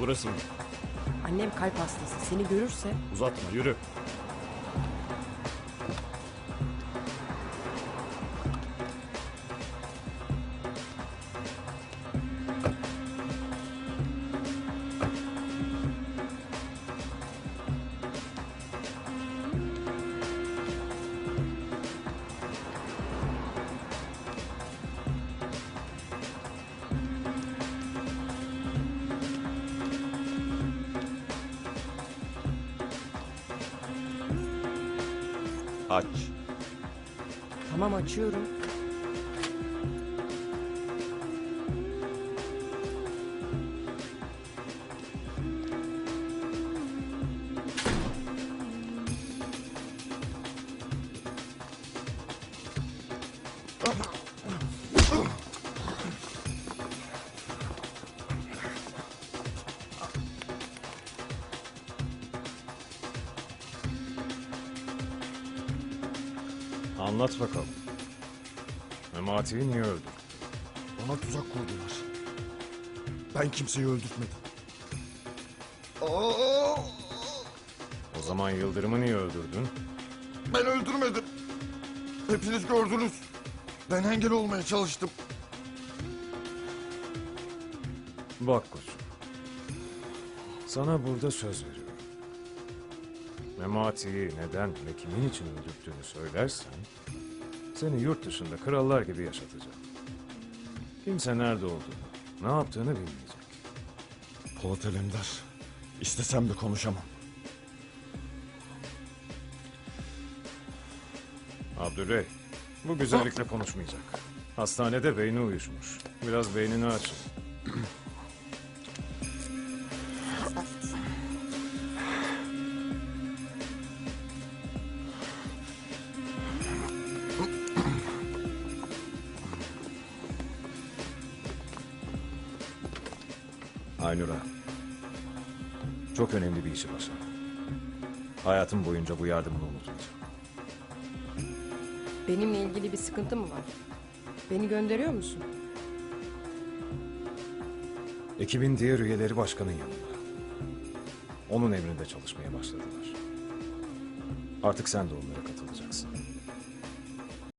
Burası mı? Annem kalp hastası. Seni görürse Uzatma yürü. Aç. tamam açıyorum. Anlat bakalım. Memati'yi niye öldürdün? Bana tuzak kurdular. Ben kimseyi öldürtmedim. Aa, O zaman Yıldırım'ı niye öldürdün? ben öldürmedim. Hepiniz gördünüz. Ben engel olmaya çalıştım. Bak koçum. Sana burada söz veriyorum. Memati'yi neden ve kimin için öldürdüğünü söylersen... ...seni yurt dışında krallar gibi yaşatacağım. Kimse nerede olduğunu, ne yaptığını bilmeyecek. Polat Alemdar. İstesem de konuşamam. Abdüley, bu güzellikle konuşmayacak. Hastanede beyni uyuşmuş. Biraz beynini aç. Aynur'a. Çok önemli bir işi başardım. Hayatım boyunca bu yardımını unutmayacağım. Benimle ilgili bir sıkıntı mı var? Beni gönderiyor musun? Ekibin diğer üyeleri başkanın yanında. Onun emrinde çalışmaya başladılar. Artık sen de onlara katılacaksın.